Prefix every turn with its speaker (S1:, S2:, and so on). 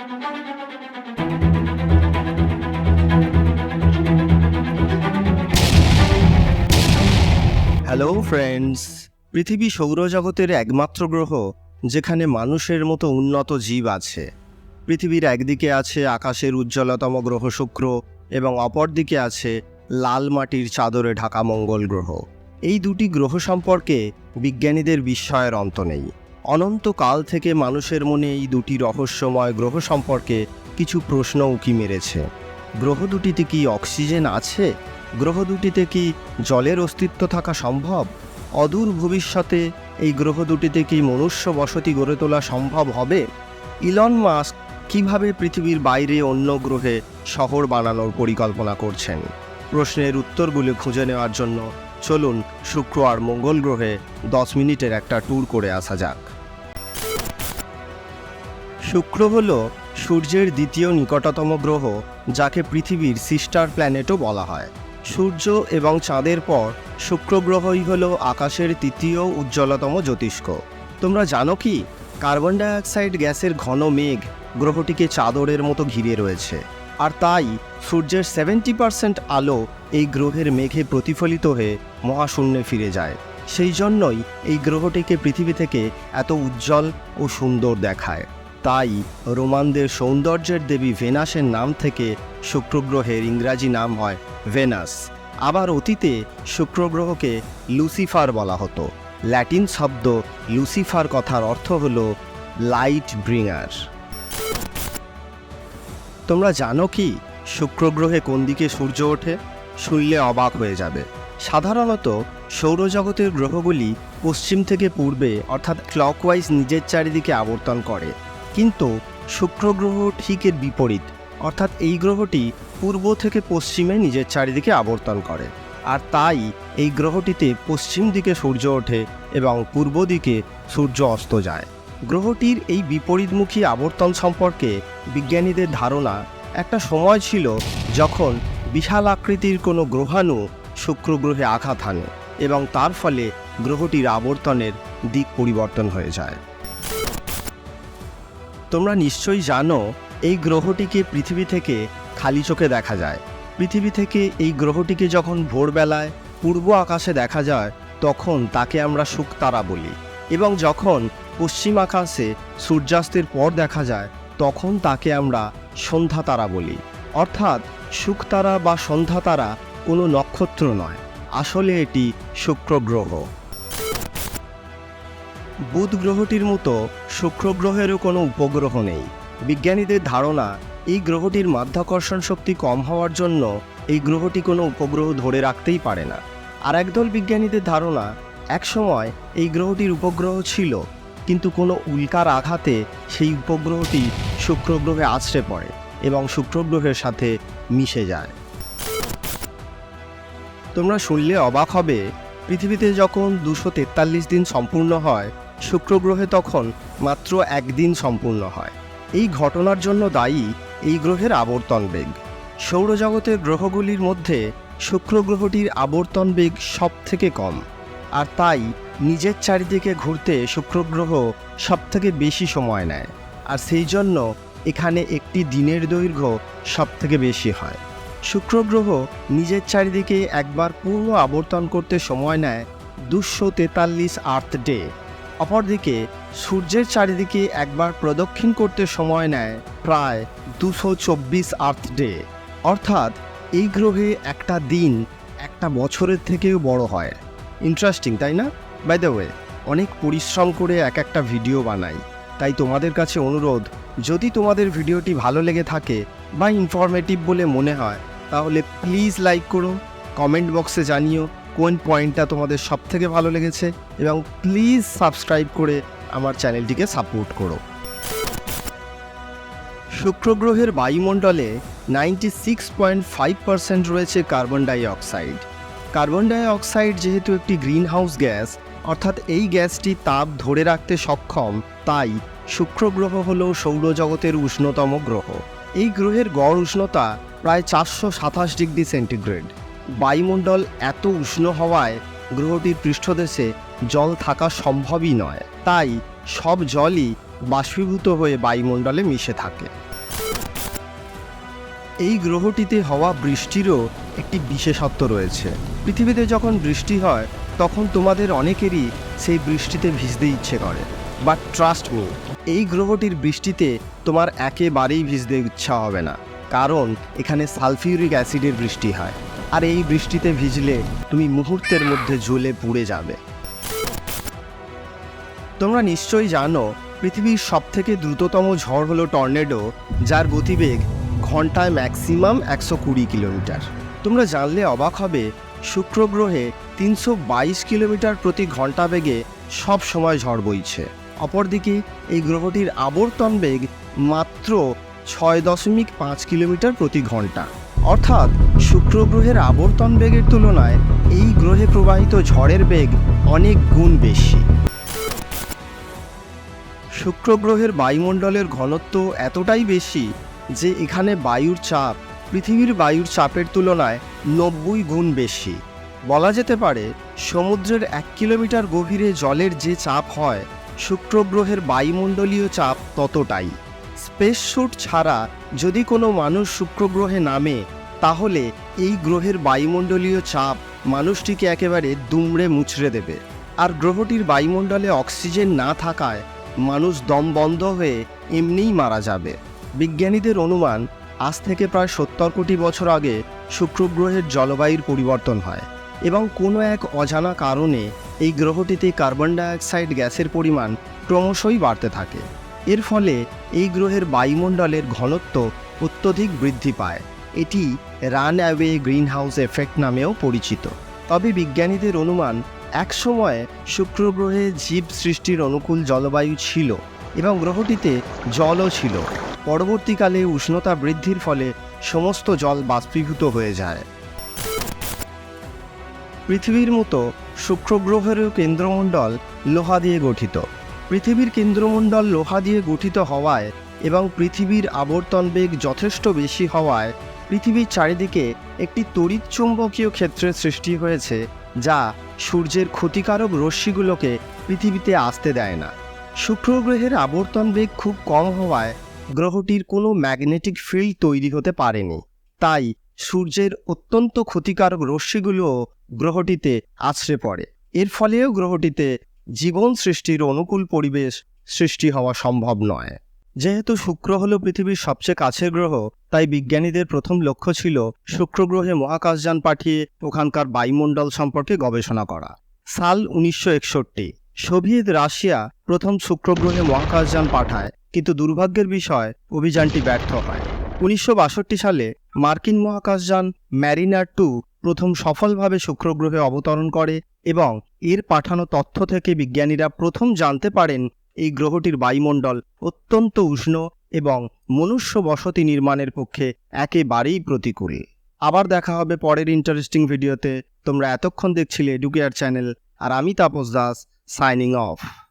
S1: Hello friends পৃথিবী সৌরজগতের একমাত্র গ্রহ, যেখানে মানুষের মতো উন্নত জীব আছে। পৃথিবীর একদিকে আছে আকাশের উজ্জ্বলতম গ্রহ শুক্র এবং অপরদিকে আছে লাল মাটির চাদরে ঢাকা মঙ্গল গ্রহ। এই দুটি গ্রহ সম্পর্কে বিজ্ঞানীদের বিস্ময়ের অন্ত নেই। অনন্তকাল থেকে মানুষের মনে এই দুটি রহস্যময় গ্রহ সম্পর্কে কিছু প্রশ্ন উঁকি মেরেছে। গ্রহ দুটিতে কি অক্সিজেন আছে? গ্রহ দুটিতে কি জলের অস্তিত্ব থাকা সম্ভব? অদূর ভবিষ্যতে এই গ্রহ দুটিতে কি মনুষ্য বসতি গড়ে তোলা সম্ভব হবে? ইলন মাস্ক কীভাবে পৃথিবীর বাইরে অন্য গ্রহে শহর বানানোর পরিকল্পনা করছেন? প্রশ্নের উত্তরগুলো খুঁজে নেওয়ার জন্য চলুন শুক্র আর মঙ্গল গ্রহে দশ মিনিটের একটা ট্যুর করে আসা যাক। শুক্র হল সূর্যের দ্বিতীয় নিকটতম গ্রহ, যাকে পৃথিবীর সিস্টার প্ল্যানেটও বলা হয়। সূর্য এবং চাঁদের পর শুক্র গ্রহই হল আকাশের তৃতীয় উজ্জ্বলতম জ্যোতিষ্ক। তোমরা জানো কি? কার্বন ডাইঅক্সাইড গ্যাসের ঘন মেঘ গ্রহটিকে চাদরের মতো ঘিরে রয়েছে। আর তাই সূর্যের সেভেন্টি পার্সেন্ট আলো এই গ্রহের মেঘে প্রতিফলিত হয়ে মহাশূন্যে ফিরে যায়। সেই জন্যই এই গ্রহটিকে পৃথিবী থেকে এত উজ্জ্বল ও সুন্দর দেখায়। তাই রোমানদের সৌন্দর্যের দেবী ভেনাসের নাম থেকে শুক্র গ্রহের ইংরাজি নাম হয় ভেনাস। আবার অতীতে শুক্র গ্রহকে লুসিফার বলা হতো। ল্যাটিন শব্দ লুসিফার কথার অর্থ হল লাইট ব্রিঙার তোমরা জানো কি? শুক্র গ্রহে কোন দিকে সূর্য ওঠে? শুনলে অবাক হয়ে যাবে। সাধারণত সৌরজগতের গ্রহগুলি পশ্চিম থেকে পূর্বে, অর্থাৎ ক্লকওয়াইজ নিজের চারিদিকে আবর্তন করে। কিন্তু শুক্র গ্রহ ঠিক এর বিপরীত, অর্থাৎ এই গ্রহটি পূর্ব থেকে পশ্চিমে নিজের চারিদিকে আবর্তন করে। আর তাই এই গ্রহটিতে পশ্চিম দিকে সূর্য ওঠে এবং পূর্ব দিকে সূর্য অস্ত যায়। গ্রহটির এই বিপরীতমুখী আবর্তন সম্পর্কে বিজ্ঞানীদের ধারণা, একটা সময় ছিল যখন বিশাল আকৃতির কোনো গ্রহাণু শুক্র গ্রহে আঘাত হানে এবং তার ফলে গ্রহটির আবর্তনের দিক পরিবর্তন হয়ে যায়। তোমরা নিশ্চয়ই জানো, এই গ্রহটিকে পৃথিবী থেকে খালি চোখে দেখা যায়। পৃথিবী থেকে এই গ্রহটিকে যখন ভোরবেলায় পূর্ব আকাশে দেখা যায়, তখন তাকে আমরা শুকতারা বলি। এবং যখন পশ্চিম আকাশে সূর্যাস্তের পর দেখা যায়, তখন তাকে আমরা সন্ধ্যা তারা বলি। অর্থাৎ শুকতারা বা সন্ধ্যা তারা কোনো নক্ষত্র নয়। আসলে এটি শুক্র গ্রহ বুধ গ্রহটির মতো শুক্র গ্রহেরও কোনো উপগ্রহ নেই। বিজ্ঞানীদের ধারণা, এই গ্রহটির মাধ্যাকর্ষণ শক্তি কম হওয়ার জন্য এই গ্রহটি কোনো উপগ্রহ ধরে রাখতেই পারে না। আর একদল বিজ্ঞানীদের ধারণা একসময় এই গ্রহটির উপগ্রহ ছিল, কিন্তু কোনো উল্কার আঘাতে সেই উপগ্রহটি শুক্র গ্রহে আছড়ে পড়ে এবং শুক্র গ্রহের সাথে মিশে যায়। তোমরা শুনলে অবাক হবে, পৃথিবীতে যখন দুশো তেতাল্লিশ দিন সম্পূর্ণ হয় শুক্র গ্রহে তখন মাত্র একদিন সম্পূর্ণ হয়। এই ঘটনার জন্য দায়ী এই গ্রহের আবর্তন বেগ। সৌরজগতের গ্রহগুলির মধ্যে শুক্র গ্রহটির আবর্তন বেগ সব থেকে কম। আর তাই নিজের চারিদিকে ঘুরতে শুক্র গ্রহ সব থেকে বেশি সময় নেয়। আর সেই জন্য এখানে একটি দিনের দৈর্ঘ্য সব থেকে বেশি হয়। শুক্র গ্রহ নিজের চারিদিকে একবার পূর্ণ আবর্তন করতে সময় নেয় দুশো তেতাল্লিশ আর্থ ডে। অপরদিকে সূর্যের চারিদিকে একবার প্রদক্ষিণ করতে সময় নেয় প্রায় দুশো চব্বিশ আর্থ ডে। অর্থাৎ এই গ্রহে একটা দিন একটা বছরের থেকেও বড় হয়। ইন্টারেস্টিং তাই না? বাই দ্য ওয়ে অনেক পরিশ্রম করে এক একটা ভিডিও বানাই। তাই তোমাদের কাছে অনুরোধ, যদি তোমাদের ভিডিওটি ভালো লেগে থাকে বা ইনফরমেটিভ বলে মনে হয়, তাহলে প্লিজ লাইক করো কমেন্ট বক্সে জানিও কোন পয়েন্টটা তোমাদের সব থেকে ভালো লেগেছে এবং প্লিজ সাবস্ক্রাইব করে আমার চ্যানেলটিকে সাপোর্ট করো। শুক্র গ্রহের বায়ুমণ্ডলে ninety six point five percent রয়েছে carbon dioxide carbon dioxide যেহেতু একটি গ্রিন হাউস গ্যাস, অর্থাৎ এই গ্যাসটি তাপ ধরে রাখতে সক্ষম, তাই শুক্র গ্রহ হল সৌরজগতের উষ্ণতম গ্রহ। এই গ্রহের গড় উষ্ণতা প্রায় চারশো সাতাশ ডিগ্রি সেন্টিগ্রেড। বায়ুমণ্ডল এত উষ্ণ হওয়ায় গ্রহটির পৃষ্ঠদেশে জল থাকা সম্ভবই নয়, তাই সব জলই বাষ্পীভূত হয়ে বায়ুমণ্ডলে মিশে থাকে। এই গ্রহটিতে হওয়া বৃষ্টিরও একটি বিশেষত্ব রয়েছে। পৃথিবীতে যখন বৃষ্টি হয়, তখন তোমাদের অনেকেরই সেই বৃষ্টিতে ভিজতে ইচ্ছে করে। বাট ট্রাস্ট মি এই গ্রহটির বৃষ্টিতে তোমার একেবারেই ভিজতে ইচ্ছা হবে না। কারণ এখানে সালফিউরিক অ্যাসিডের বৃষ্টি হয়। আর এই বৃষ্টিতে ভিজলে তুমি মুহূর্তের মধ্যে জ্বলে পুড়ে যাবে। তোমরা নিশ্চয়ই জানো, পৃথিবীর সবথেকে দ্রুততম ঝড় হলো টর্নেডো, যার গতিবেগ ঘন্টায় ম্যাক্সিমাম একশো কুড়ি কিলোমিটার। তোমরা জানলে অবাক হবে শুক্র গ্রহে তিনশো বাইশ কিলোমিটার প্রতি ঘণ্টা বেগে সব সময় ঝড় বইছে। অপরদিকে, এই গ্রহটির আবর্তন বেগ মাত্র ছয় দশমিক পাঁচ কিলোমিটার প্রতি ঘণ্টা। অর্থাৎ শুক্র গ্রহের আবর্তন বেগের তুলনায় এই গ্রহে প্রবাহিত ঝড়ের বেগ অনেক গুণ বেশি। শুক্র গ্রহের বায়ুমণ্ডলের ঘনত্ব এতটাই বেশি যে এখানে বায়ুর চাপ, পৃথিবীর বায়ুর চাপের তুলনায় নব্বই গুণ বেশি। বলা যেতে পারে, সমুদ্রের এক কিলোমিটার গভীরে জলের যে চাপ হয় শুক্র গ্রহের বায়ুমণ্ডলীয় চাপ ততটাই। স্পেস স্যুট ছাড়া যদি কোনো মানুষ শুক্র গ্রহে নামে, তাহলে এই গ্রহের বায়ুমণ্ডলীয় চাপ মানুষটিকে একেবারে দুমড়ে মুচড়ে দেবে। আর গ্রহটির বায়ুমণ্ডলে অক্সিজেন না থাকায় মানুষ দম বন্ধ হয়ে এমনিই মারা যাবে। বিজ্ঞানীদের অনুমান, আজ থেকে প্রায় সত্তর কোটি বছর আগে শুক্র গ্রহের জলবায়ুর পরিবর্তন হয় এবং কোনো এক অজানা কারণে এই গ্রহটিতে কার্বন ডাইঅক্সাইড গ্যাসের পরিমাণ ক্রমশই বাড়তে থাকে। এর ফলে এই গ্রহের বায়ুমণ্ডলের ঘনত্ব অত্যধিক বৃদ্ধি পায়। এটি runaway greenhouse effect নামেও পরিচিত। তবে বিজ্ঞানীদের অনুমান, একসময় শুক্র গ্রহে জীব সৃষ্টির অনুকূল জলবায়ু ছিল। এবং গ্রহটিতে জলও ছিল। পরবর্তীকালে উষ্ণতা বৃদ্ধির ফলে সমস্ত জল বাষ্পীভূত হয়ে যায়। পৃথিবীর মতো শুক্র গ্রহেরও কেন্দ্রমণ্ডল লোহা দিয়ে গঠিত। পৃথিবীর কেন্দ্রমণ্ডল লোহা দিয়ে গঠিত হওয়ায় এবং পৃথিবীর আবর্তন বেগ যথেষ্ট বেশি হওয়ায় পৃথিবীর চারিদিকে একটি তড়িৎ চুম্বকীয় ক্ষেত্রের সৃষ্টি হয়েছে, যা সূর্যের ক্ষতিকারক রশ্মিগুলোকে পৃথিবীতে আসতে দেয় না। শুক্র গ্রহের আবর্তন বেগ খুব কম হওয়ায় গ্রহটির কোনো ম্যাগনেটিক ফিল্ড তৈরি হতে পারেনি। তাই সূর্যের অত্যন্ত ক্ষতিকারক রশ্মিগুলোও গ্রহটিতে আছড়ে পড়ে। এর ফলেও গ্রহটিতে জীবন সৃষ্টির অনুকূল পরিবেশ সৃষ্টি হওয়া সম্ভব নয়। যেহেতু শুক্র হল পৃথিবীর সবচেয়ে কাছের গ্রহ, তাই বিজ্ঞানীদের প্রথম লক্ষ্য ছিল শুক্র গ্রহে মহাকাশযান পাঠিয়ে ওখানকার বায়ুমণ্ডল সম্পর্কে গবেষণা করা। সাল উনিশশো একষট্টি সোভিয়েত রাশিয়া প্রথম শুক্রগ্রহে মহাকাশযান পাঠায়, কিন্তু দুর্ভাগ্যের বিষয় অভিযানটি ব্যর্থ হয়। উনিশশো বাষট্টি সালে মার্কিন মহাকাশযান ম্যারিনার টু প্রথম সফলভাবে শুক্র গ্রহে অবতরণ করে এবং এর পাঠানো তথ্য থেকে বিজ্ঞানীরা প্রথম জানতে পারেন এই গ্রহটির বায়ুমণ্ডল অত্যন্ত উষ্ণ এবং মনুষ্য বসতি নির্মাণের পক্ষে একেবারেই প্রতিকূল। আবার দেখা হবে পরের ইন্টারেস্টিং ভিডিওতে। তোমরা এতক্ষণ দেখছিলে এডুকেয়ার চ্যানেল, আর আমি তাপস দাস। signing off.